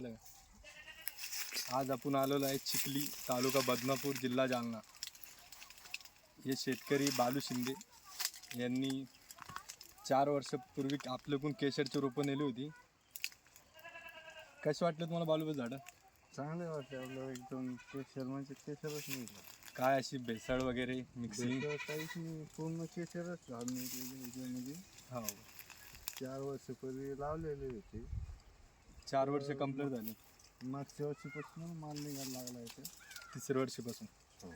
आलं आज आपण आलेलो आहे चिखली तालुका बदनापूर जिल्हा जालना. हे शेतकरी बालू शिंदे यांनी चार वर्षापूर्वी आपल्याकडून केशरची रोपं नेली होती. कसे वाटले तुम्हाला बालूबा झाडं? चांगले वाटते आपल्याला एकदम. केशर म्हणजे केशरच निघलं काय अशी भेसळ वगैरे मिक्सिंग दुसरं काहीच नाही पूर्ण केशरच झाड निघलेले याच्यामध्ये हो. चार वर्षापूर्वी लावलेले होते. चार वर्ष कंप्लीट झाली. मागच्या वर्षीपासून माल निघायला लागला इथे. तिसऱ्या वर्षीपासून. हो.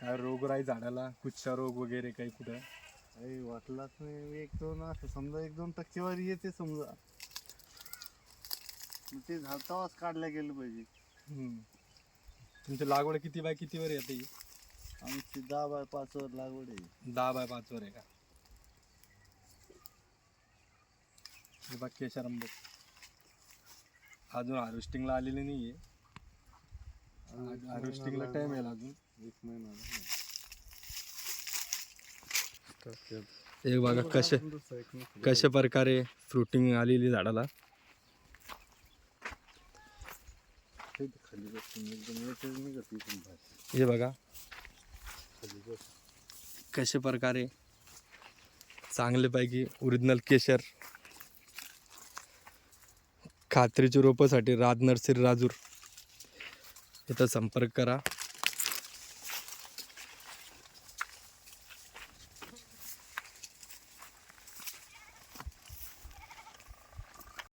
काय रोगराई झाडाला कुच्छा रोग वगैरे काही कुठं? काही वाटलाच नाही. एक दोन असं समजा एक दोन टक्केवारी येते समजा. मग ते झाड तेव्हाच काढल्या गेलं पाहिजे. हम्म. तुमची लागवड किती बाय कितीवर येते? ही? आमची दहा बाय पाच वर लागवड आहे. दहा बाय पाचवर आहे का? हे बघ केशर आंबे. अजून हार्वेस्टिंगला आलेले नाही आहे हार्वेस्टिंगला टाइम आहे अजून. एक महिना. एक बघा एक कशा प्रकारे फ्रुटिंग आलेली झाडाला. हे बघा. बस कशा प्रकारे चांगल्यापैकी ओरिजिनल केशर खात्रीची रोपासाठी राज नर्सरी राजूर. इथं संपर्क करा.